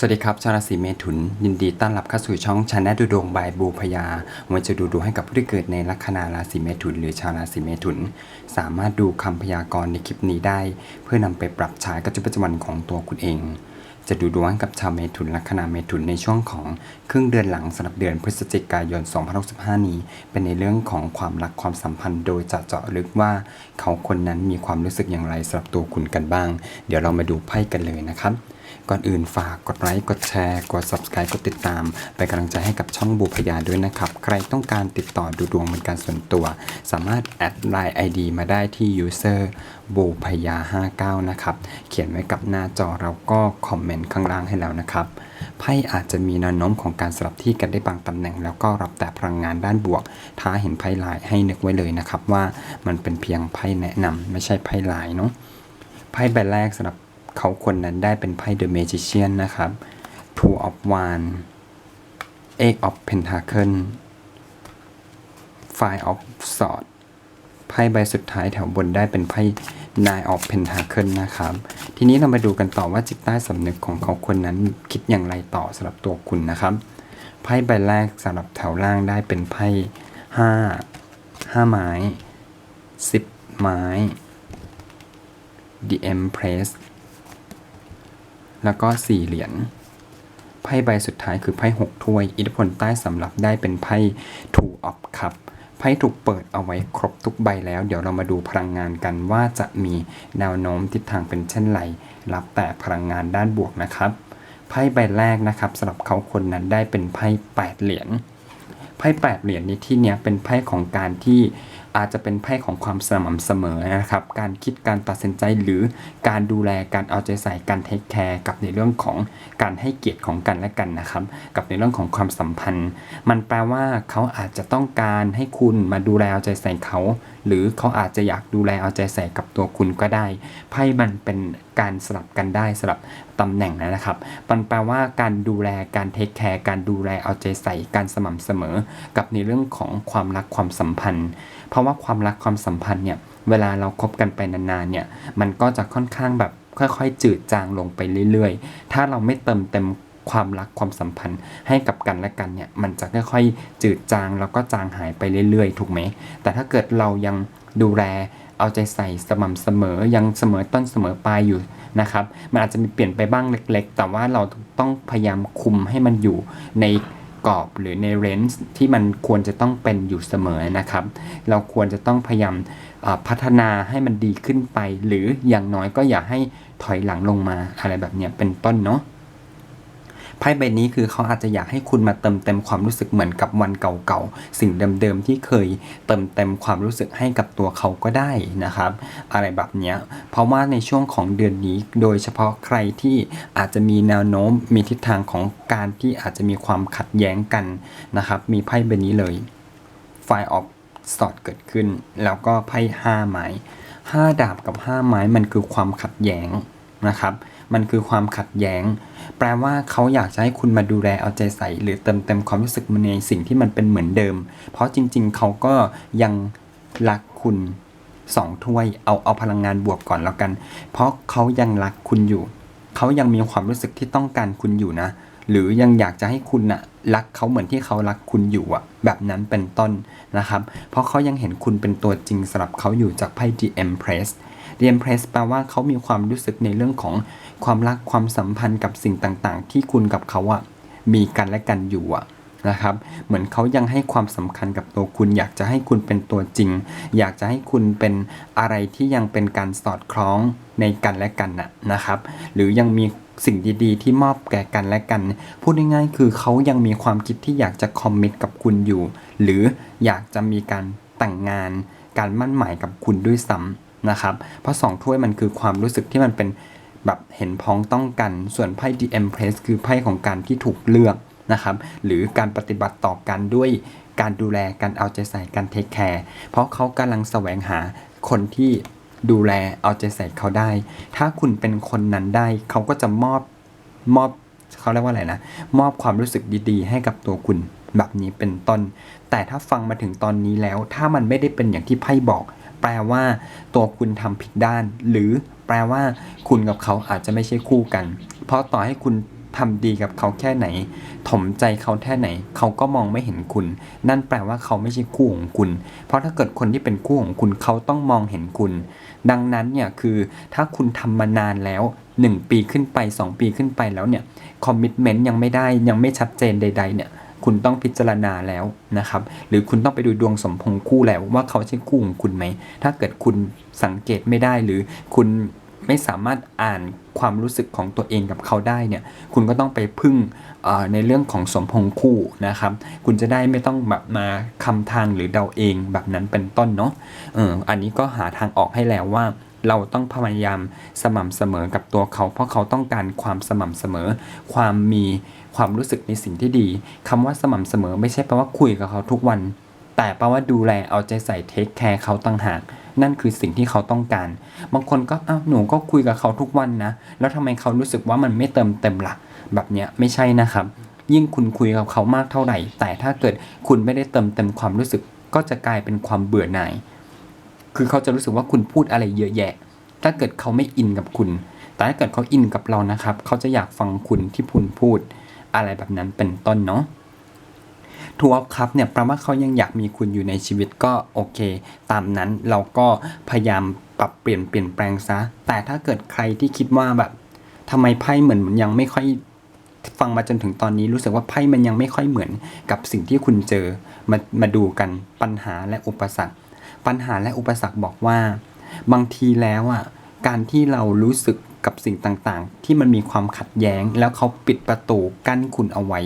สวัสดีครับชาวราศีเมถุน ยินดีต้อนรับเข้าสู่ช่องชาแนลดูดวงบายบูพยาวันจะดูดวงให้กับผู้ที่เกิดในลัคนาราศีเมถุน หรือชาวราศีเมถุน สามารถดูคำพยากรณ์ในคลิปนี้ได้ เพื่อนำไปปรับใช้กับชีวิตประจำวันของตัวคุณเอง จะดูดวงกับชาวเมถุนลัคนาเมถุนในช่วงของครึ่งเดือนหลังสำหรับเดือนพฤศจิกายน 2065 นี้ เป็นในเรื่องของความรักความสัมพันธ์โดยจะเจาะลึกว่า เขาคนนั้นมีความรู้สึกอย่างไรสำหรับตัวคุณกันบ้าง เดี๋ยวเรามาดูไพ่กันเลยนะครับ ก่อนอื่นฝากกดไลค์ กดแชร์ กด subscribe กดติดตาม เป็นกำลังใจให้กับช่องบูพยาด้วยนะครับ ใครต้องการติดต่อดูดวงเป็นการส่วนตัว สามารถแอดไลน์ ID มาได้ที่ user บูพยา59 นะครับ เขียนไว้กับหน้าจอเราก็คอมเมนต์ข้างล่างให้แล้วนะครับ ไพ่อาจจะมีแนวโน้มของการสลับที่กันได้บางตำแหน่ง แล้วก็รับแต่พลังงานด้านบวก ถ้าเห็นไพ่ลายให้นึกไว้เลยนะครับว่ามันเป็นเพียงไพ่แนะนำไม่ใช่ไพ่ลายเนาะไพ่ใบแรกสำหรับ เขาคนนั้นได้เป็นไพ่ The Magician นะครับ Two of Wands Eight of Pentacle Five of Swords ไพ่ใบสุดท้ายแถวบนได้เป็นไพ่ Nine of Pentacle นะครับ ทีนี้เรามาดูกันต่อว่าจิตใต้สำนึกของเขาคนนั้นคิดอย่างไรต่อสำหรับตัวคุณนะครับ ไพ่ใบแรกสำหรับแถวล่างได้เป็นไพ่ห้าห้าไม้สิบไม้ The Empress แล้วก็สี่เหรียญไพ่ใบสุดท้ายคือไพ่หกถ้วย อิทธิพลใต้สำหรับได้เป็นไพ่ Two of Cup ไพ่ถูกเปิดเอาไว้ครบทุกใบแล้ว เดี๋ยวเรามาดูพลังงานกันว่าจะมีแนวโน้มทิศทางเป็นเช่นไร รับแต่พลังงานด้านบวกนะครับ ไพ่ใบแรกนะครับสำหรับเขาคนนั้นได้เป็นไพ่แปดเหรียญ ไพ่แปดเหรียญในที่เนี้ยเป็นไพ่ของการที่ อาจจะเป็นไพ่ของความสม่ำเสมอนะครับ การคิดการตัดสินใจหรือการดูแลการเอาใจใส่การเทคแคร์กับในเรื่องของการให้เกียรติของกันและกันนะครับ กับในเรื่องของความสัมพันธ์ มันแปลว่าเขาอาจจะต้องการให้คุณมาดูแลเอาใจใส่เขา หรือเขาอาจจะอยากดูแลเอาใจใส่กับตัวคุณก็ได้ไพ่มันเป็นการสลับกันได้สลับตำแหน่งนะครับมันแปลว่าการดูแลการเทคแคร์การดูแลเอาใจใส่การสม่ำเสมอ กับในเรื่องของความรักความสัมพันธ์ เพราะว่าความรักความสัมพันธ์เนี่ยเวลาเราคบกันไปนานๆเนี่ยมันก็จะค่อนข้างแบบค่อยๆ จืดจางลงไปเรื่อยๆ ถ้าเราไม่เติมเต็ม ความรักความสัมพันธ์ให้กับกันและกันเนี่ยมันจะค่อยๆจืดจางแล้วก็จางหายไปเรื่อยๆ ถูกไหม แต่ถ้าเกิดเรายังดูแลเอาใจใส่สม่ำเสมอยังเสมอต้นเสมอปลายอยู่นะครับ มันอาจจะมีเปลี่ยนไปบ้างเล็ก ๆ แต่ว่าเราต้องพยายามคุมให้มันอยู่ในกรอบหรือในเรนจ์ที่มันควรจะต้องเป็นอยู่เสมอนะครับ เราควรจะต้องพยายามพัฒนาให้มันดีขึ้นไป หรืออย่างน้อยก็อย่าให้ถอยหลังลงมาอะไรแบบเนี้ยเป็นต้นเนาะ ไพ่ใบนี้คือเขาอาจจะอยากให้คุณมาเติมเต็มความรู้สึกเหมือนกับวันเก่าๆ สิ่งเดิมๆที่เคยเติมเต็มความรู้สึกให้กับตัวเขาก็ได้นะครับ อะไรแบบเนี้ยเพราะว่าในช่วงของเดือนนี้โดยเฉพาะใครที่อาจจะมีแนวโน้มมีทิศทางของการที่อาจจะมีความขัดแย้งกันนะครับ มีไพ่ใบนี้เลยไฟออฟสอดเกิดขึ้น แล้วก็ไพ่ห้าไม้ห้าดาบกับห้าไม้มันคือความขัดแย้งนะครับ มันคือความขัดแย้ง แปลว่าเขาอยากจะให้คุณมาดูแลเอาใจใส่ หรือเติมเต็มความรู้สึกมันในสิ่งที่มันเป็นเหมือนเดิม เพราะจริง ๆ เขาก็ยังรักคุณสองถ้วยเอาเอาพลังงานบวกก่อนแล้วกัน เพราะเขายังรักคุณอยู่ เขายังมีความรู้สึกที่ต้องการคุณอยู่นะ หรือยังอยากจะให้คุณน่ะรักเขาเหมือนที่เขารักคุณอยู่อะแบบนั้นเป็นต้นนะครับ เพราะเขายังเห็นคุณเป็นตัวจริงสำหรับเขาอยู่จากไพ่ The Empress The Empress แปลว่าเขามีความรู้สึกในเรื่องของความรักความสัมพันธ์กับสิ่งต่างๆ ที่คุณกับเขาอะมีกันและกันอยู่อะนะครับ เหมือนเขายังให้ความสำคัญกับตัวคุณ อยากจะให้คุณเป็นตัวจริง อยากจะให้คุณเป็นอะไรที่ยังเป็นการสอดคล้องในกันและกันน่ะนะครับ หรือยังมีสิ่งดีๆ ที่มอบแก่กันและกัน พูดง่ายๆ คือเขายังมีความคิดที่อยากจะคอมมิตกับคุณอยู่ หรืออยากจะมีการแต่งงาน การมั่นหมายกับคุณด้วยซ้ำ นะครับ เพราะสองถ้วยมันคือความรู้สึกที่มันเป็นแบบเห็นพ้องต้องกัน ส่วนไพ่ The Empress คือไพ่ของการที่ถูกเลือกนะครับ หรือการปฏิบัติต่อกันด้วยการดูแล การเอาใจใส่ การเทคแคร์ เพราะเขากำลังแสวงหาคนที่ดูแลเอาใจใส่เขาได้ ถ้าคุณเป็นคนนั้นได้ เขาก็จะมอบมอบเขาเรียกว่าอะไรนะ มอบความรู้สึกดีๆ ให้กับตัวคุณแบบนี้เป็นต้น แต่ถ้าฟังมาถึงตอนนี้แล้ว ถ้ามันไม่ได้เป็นอย่างที่ไพ่บอก แปลว่าตัวคุณทำผิดด้าน หรือแปลว่าคุณกับเขาอาจจะไม่ใช่คู่กัน เพราะต่อให้คุณทำดีกับเขาแค่ไหน ถมใจเขาแค่ไหน เขาก็มองไม่เห็นคุณ นั่นแปลว่าเขาไม่ใช่คู่ของคุณ เพราะถ้าเกิดคนที่เป็นคู่ของคุณเขาต้องมองเห็นคุณ ดังนั้นเนี่ยคือถ้าคุณทำมานานแล้ว 1 ปีขึ้นไป 2 ปีขึ้นไปแล้วเนี่ยคอมมิชเมนต์ยังไม่ได้ยังไม่ชัดเจนใด ๆเนี่ย คุณต้องพิจารณาแล้วนะครับ หรือคุณต้องไปดูดวงสมพงษ์คู่แล้วว่าเขาใช่คู่ของคุณไหม ถ้าเกิดคุณสังเกตไม่ได้หรือคุณไม่สามารถอ่านความรู้สึกของตัวเองกับเขาได้เนี่ย คุณก็ต้องไปพึ่งในเรื่องของสมพงษ์คู่นะครับ คุณจะได้ไม่ต้องแบบมาคำทางหรือเดาเองแบบนั้นเป็นต้นเนาะอออันนี้ก็หาทางออกให้แล้วว่า เราต้องพยายามสม่ำเสมอกับตัวเขา เพราะเขาต้องการความสม่ำเสมอ ความมีความรู้สึกในสิ่งที่ดีคำว่าสม่ำเสมอ ไม่ใช่แปลว่าคุยกับเขาทุกวัน แต่แปลว่าดูแลเอาใจใส่เทคแคร์เขาต่างหากนั่นคือสิ่งที่เขาต้องการ บางคนก็อ้าวหนูก็คุยกับเขาทุกวันนะ แล้วทำไมเขารู้สึกว่ามันไม่เติมเต็มละ่ะ แบบเนี้ยไม่ใช่นะครับ ยิ่งคุณคุยกับเขามากเท่าไหร่ แต่ถ้าเกิดคุณไม่ได้เติมเต็มความรู้สึก ก็จะกลายเป็นความเบื่อหน่าย คือเขาจะรู้สึกว่าคุณพูดอะไรเยอะแยะ ถ้าเกิดเขาไม่อินกับคุณ แต่ถ้าเกิดเขาอินกับเรานะครับ เขาจะอยากฟังคุณที่คุณพูด อะไรแบบนั้นเป็นต้นเนาะทัวร์ครับเนี่ยแปลว่าเขายังอยากมีคุณอยู่ในชีวิตก็โอเค ตามนั้นเราก็พยายามปรับเปลี่ยนเปลี่ยนแปลงซะ แต่ถ้าเกิดใครที่คิดว่าแบบทำไมไพ่เหมือนมันยังไม่ค่อยฟังมาจนถึงตอนนี้รู้สึกว่าไพ่มันยังไม่ค่อยเหมือนกับสิ่งที่คุณเจอมามาดูกันปัญหาและอุปสรรค ปัญหาและอุปสรรคบอกว่า บางทีแล้วอะการที่เรารู้สึกกับสิ่งต่างๆ ที่มันมีความขัดแย้ง แล้วเขาปิดประตูกั้นคุณเอาไว้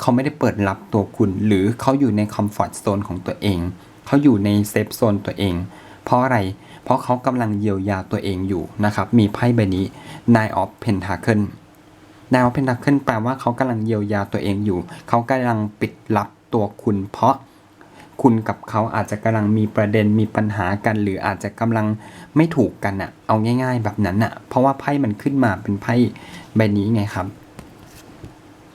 เขาไม่ได้เปิดรับตัวคุณ หรือเขาอยู่ในคอมฟอร์ทโซนของตัวเอง เขาอยู่ในเซฟโซนตัวเอง เพราะอะไร เพราะเขากำลังเยียวยาตัวเองอยู่นะครับ มีไพ่ใบนี้ Nine of Pentacle Nine of Pentacle แปลว่าเขากำลังเยียวยาตัวเองอยู่ เขากำลังปิดลับตัวคุณ เพราะ คุณกับเขาอาจจะกำลังมีประเด็นมีปัญหากัน หรืออาจจะกำลังไม่ถูกกันอะเอาง่าย ๆ แบบนั้นอะเพราะว่าไพ่มันขึ้นมาเป็นไพ่ใบนี้ไงครับ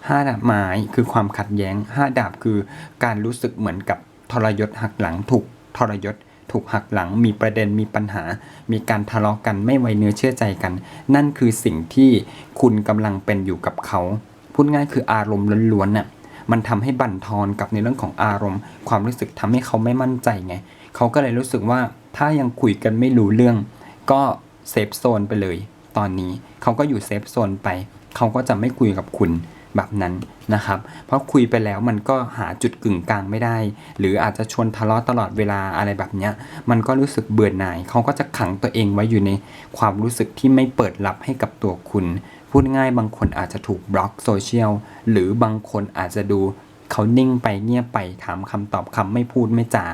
ห้าดาบไม้คือความขัดแย้งห้าดาบคือการรู้สึกเหมือนกับทรยศหักหลังถูกทรยศถูกหักหลังมีประเด็นมีปัญหา มีการทะเลาะกันไม่ไว้เนื้อเชื่อใจกัน นั่นคือสิ่งที่คุณกำลังเป็นอยู่กับเขา พูดง่ายคืออารมณ์ล้วนๆน่ะ มันทำให้บั่นทอนกับในเรื่องของอารมณ์ ความรู้สึกทำให้เขาไม่มั่นใจไงเขาก็เลยรู้สึกว่าถ้ายังคุยกันไม่รู้เรื่อง ก็เซฟโซนไปเลย ตอนนี้เขาก็อยู่เซฟโซนไปเขาก็จะไม่คุยกับคุณแบบนั้นนะครับ เพราะคุยไปแล้วมันก็หาจุดกึ่งกลางไม่ได้ หรืออาจจะชวนทะเลาะตลอดเวลาอะไรแบบเนี้ย มันก็รู้สึกเบื่อหน่าย เขาก็จะขังตัวเองไว้อยู่ในความรู้สึกที่ไม่เปิดรับให้กับตัวคุณ พูดง่ายบางคนอาจจะถูกบล็อกโซเชียลหรือบางคนอาจจะดูเขานิ่งไปเงียบไปถามคำตอบคำไม่พูดไม่จา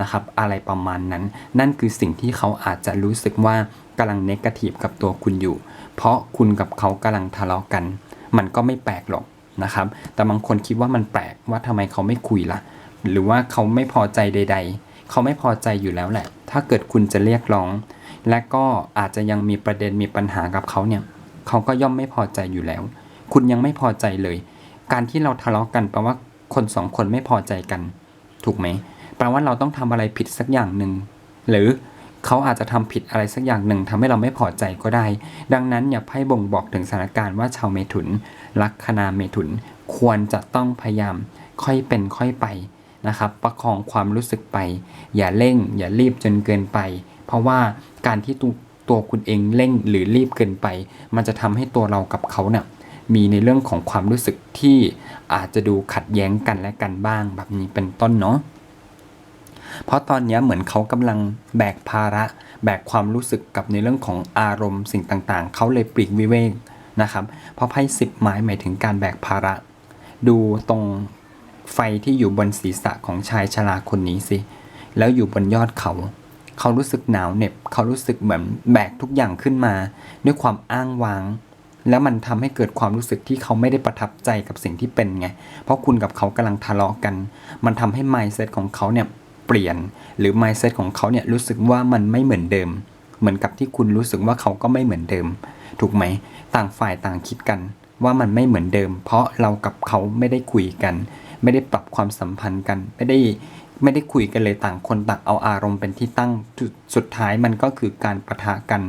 นะครับ อะไรประมาณนั้น นั่นคือสิ่งที่เขาอาจจะรู้สึกว่ากำลังเนกาทีฟกับตัวคุณอยู่ เพราะคุณกับเขากำลังทะเลาะกัน มันก็ไม่แปลกหรอกนะครับ แต่บางคนคิดว่ามันแปลกว่าทำไมเขาไม่คุยละ่ะ หรือว่าเขาไม่พอใจใด ๆ เขาไม่พอใจอยู่แล้วแหละ ถ้าเกิดคุณจะเรียกร้อง และก็อาจจะยังมีประเด็นมีปัญหากับเขาเนี่ย เขาก็ย่อมไม่พอใจอยู่แล้ว คุณยังไม่พอใจเลย การที่เราทะเลาะกันแปลว่าคนสองคนไม่พอใจกัน ถูกไหมแปลว่าเราต้องทำอะไรผิดสักอย่างหนึ่งหรือเขาอาจจะทำผิดอะไรสักอย่างหนึ่งทำให้เราไม่พอใจก็ได้ ดังนั้นอย่าไพ่บ่งบอกถึงสถานการณ์ว่าชาวเมถุน ลัคนาเมถุน ควรจะต้องพยายาม ค่อยเป็นค่อยไปนะครับ ประคองความรู้สึกไป อย่าเร่ง อย่ารีบจนเกินไป เพราะว่าการที่ ตัวคุณเองเร่งหรือรีบเกินไป มันจะทำให้ตัวเรากับเขาเนี่ยมีในเรื่องของความรู้สึกที่อาจจะดูขัดแย้งกันและกันบ้างแบบนี้เป็นต้นเนาะเพราะตอนนี้เหมือนเขากำลังแบกภาระ แบกความรู้สึกกับในเรื่องของอารมณ์สิ่งต่างๆ เขาเลยปลีกวิเวกนะครับ เพราะไพ่สิบไม้หมายถึงการแบกภาระ ดูตรงไฟที่อยู่บนศีรษะของชายชราคนนี้สิ แล้วอยู่บนยอดเขา เขารู้สึกหนาวเหน็บ เขารู้สึกเหมือนแบกทุกอย่างขึ้นมา ด้วยความอ้างว้าง แล้วมันทำให้เกิดความรู้สึกที่เขาไม่ได้ประทับใจกับสิ่งที่เป็นไง เพราะคุณกับเขากำลังทะเลาะกัน มันทำให้ mindset ของเขาเนี่ยเปลี่ยน หรือ mindset ของเขาเนี่ยรู้สึกว่ามันไม่เหมือนเดิม เหมือนกับที่คุณรู้สึกว่าเขาก็ไม่เหมือนเดิม ถูกไหม ต่างฝ่ายต่างคิดกันว่ามันไม่เหมือนเดิม เพราะเรากับเขาไม่ได้คุยกัน ไม่ได้ปรับความสัมพันธ์กัน ไม่ได้ ไม่ได้คุยกันเลยต่างคนต่างเอาอารมณ์เป็นที่ตั้งสุดสุดท้ายมันก็คือการประทะกัน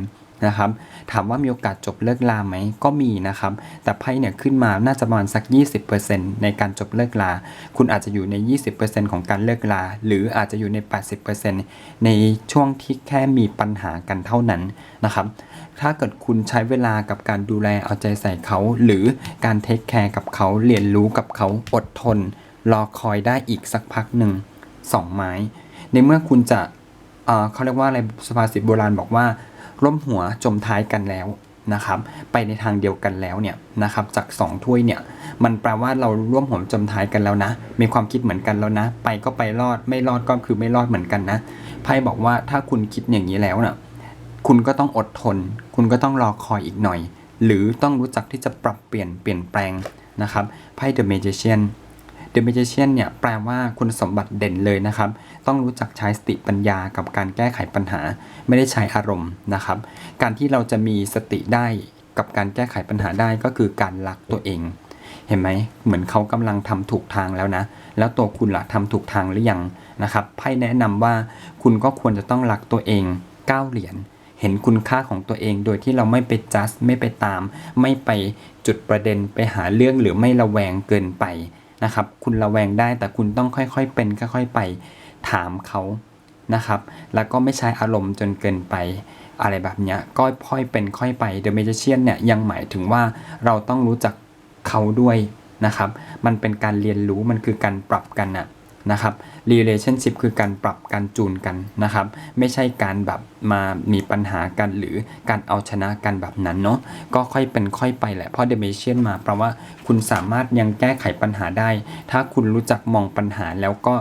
นะครับ ถามว่ามีโอกาสจบเลิกลาไหมก็มีนะครับ แต่ไพ่เนี่ยขึ้นมาน่าจะประมาณสัก 20%ในการจบเลิกลา คุณอาจจะอยู่ใน 20%ของการเลิกลา หรืออาจจะอยู่ใน 80%ในช่วงที่แค่มีปัญหากันเท่านั้นนะครับ ถ้าเกิดคุณใช้เวลากับการดูแลเอาใจใส่เขา หรือการเทคแคร์กับเขาเรียนรู้กับเขาอดทน รอคอยได้อีกสักพักหนึ่ง สองไม้ ในเมื่อคุณจะเเขาเรียกว่าอะไรสภาษิตโบราณบอกว่า ร่มหัวจมท้ายกันแล้วนะครับ ไปในทางเดียวกันแล้วเนี่ยนะครับ จากสองถ้วยเนี่ย มันแปลว่าเราร่วมหัวจมท้ายกันแล้วนะ มีความคิดเหมือนกันแล้วนะ ไปก็ไปรอดไม่รอดก็คือไม่รอดเหมือนกันนะไพ่บอกว่าถ้าคุณคิดอย่างนี้แล้วน่ะคุณก็ต้องอดทน คุณก็ต้องรอคอยอีกหน่อย หรือต้องรู้จักที่จะปรับเปลี่ยนเปลี่ยนแปลงนะครับไพ่ The Magician The Magician เนี่ยแปลว่าคุณสมบัติเด่นเลยนะครับ ต้องรู้จักใช้สติปัญญากับการแก้ไขปัญหา ไม่ได้ใช้อารมณ์นะครับ การที่เราจะมีสติได้กับการแก้ไขปัญหาได้ก็คือการรักตัวเอง เห็นไหมเหมือนเขากำลังทำถูกทางแล้วนะ แล้วตัวคุณล่ะทำถูกทางหรือยังนะครับไพ่แนะนำว่าคุณก็ควรจะต้องรักตัวเองก้าวเหรียญเห็นคุณค่าของตัวเองโดยที่เราไม่ไปจัดไม่ไปตาม ไม่ไปจุดประเด็นไปหาเรื่องหรือไม่ระแวงเกินไป นะครับ คุณระแวงได้แต่คุณต้องค่อยๆเป็นค่อยๆไปถามเขานะครับ แล้วก็ไม่ใช้อารมณ์จนเกินไปอะไรแบบเนี้ยก็ค่อยเป็นค่อยไปเดอะเมจิเชียนเนี่ยยังหมายถึงว่าเราต้องรู้จักเขาด้วยนะครับ มันเป็นการเรียนรู้มันคือการปรับกันน่ะนะครับ relationship คือการปรับการจูนกันนะครับ ไม่ใช่การแบบมามีปัญหากันหรือการเอาชนะกันแบบนั้นเนาะก็ค่อยเป็นค่อยไปแหละเพราะ The Magician มาแปลว่าคุณสามารถยังแก้ไขปัญหาได้ ถ้าคุณรู้จักมองปัญหาแล้วก็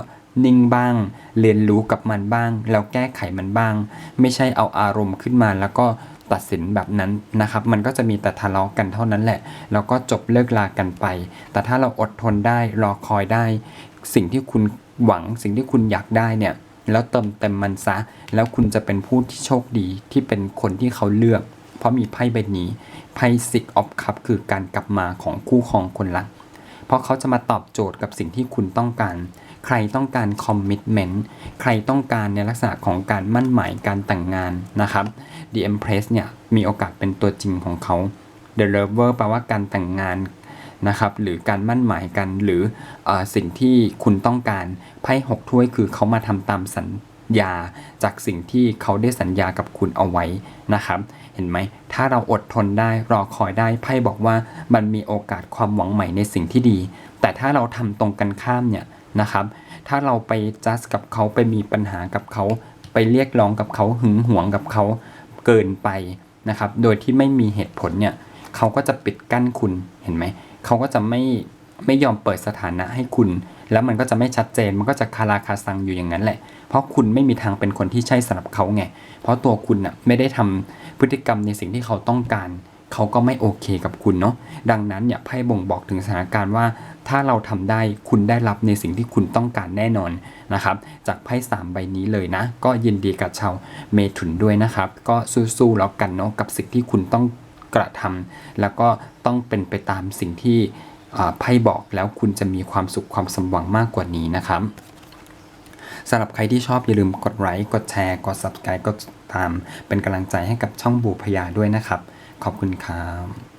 นิ่งบ้าง เรียนรู้กับมันบ้าง แล้วแก้ไขมันบ้าง ไม่ใช่เอาอารมณ์ขึ้นมาแล้วก็ตัดสินแบบนั้นนะครับ มันก็จะมีแต่ทะเลาะกันเท่านั้นแหละ แล้วก็จบเลิกลากันไป แต่ถ้าเราอดทนได้รอคอยได้ สิ่งที่คุณ หวังสิ่งที่คุณอยากได้เนี่ยแล้วเติมเต็มมันซะ แล้วคุณจะเป็นผู้ที่โชคดีที่เป็นคนที่เขาเลือก เพราะมีไพ่ใบนี้ไพ่ Six of Cup คือการกลับมาของคู่ครองคนรัก เพราะเขาจะมาตอบโจทย์กับสิ่งที่คุณต้องการ ใครต้องการคอมมิ t เมนต์ใครต้องการในลักษณะของการมั่นหมายการแต่งงานนะครับ The Empress เนี่ยมีโอกาสเป็นตัวจริงของเขา The Lover แปลว่าการแต่งงาน นะครับหรือการมั่นหมายกันหรืออสิ่งที่คุณต้องการไพ่หกถ้วยคือเขามาทำตามสัญญาจากสิ่งที่เขาได้สัญญากับคุณเอาไว้นะครับ เห็นไหมถ้าเราอดทนได้รอคอยได้ไพ่บอกว่ามันมีโอกาสความหวังใหม่ในสิ่งที่ดี แต่ถ้าเราทำตรงกันข้ามเนี่ยนะครับ ถ้าเราไปจัดกับเขาไปมีปัญหากับเขา ไปเรียกร้องกับเขาหึงหวงกับเขาเกินไปนะครับ โดยที่ไม่มีเหตุผลเนี่ยเขาก็จะปิดกั้นคุณเห็นไหม เขาก็จะไม่ไม่ยอมเปิดสถานะให้คุณ แล้วมันก็จะไม่ชัดเจนมันก็จะคาราคาซังอยู่อย่างนั้นแหละ เพราะคุณไม่มีทางเป็นคนที่ใช่สำหรับเขาไง เพราะตัวคุณน่ะไม่ได้ทำพฤติกรรมในสิ่งที่เขาต้องการ เขาก็ไม่โอเคกับคุณเนาะดังนั้นเนี่ยไพ่บ่งบอกถึงสถานการณ์ว่า ถ้าเราทำได้คุณได้รับในสิ่งที่คุณต้องการแน่นอนนะครับ จากไพ่สามใบนี้เลยนะ ก็ยินดีกับชาวเมถุนด้วยนะครับ ก็สู้ๆแล้วกันเนาะกับสิ่งที่คุณต้อง กระทำแล้วก็ต้องเป็นไปตามสิ่งที่ไพ่บอกแล้วคุณจะมีความสุขความสมหวังมากกว่านี้นะครับสำหรับใครที่ชอบอย่าลืมกดไลค์กดแชร์ กด subscribe กดติดตาม เป็นกำลังใจให้กับช่องบูพยาด้วยนะครับ ขอบคุณครับ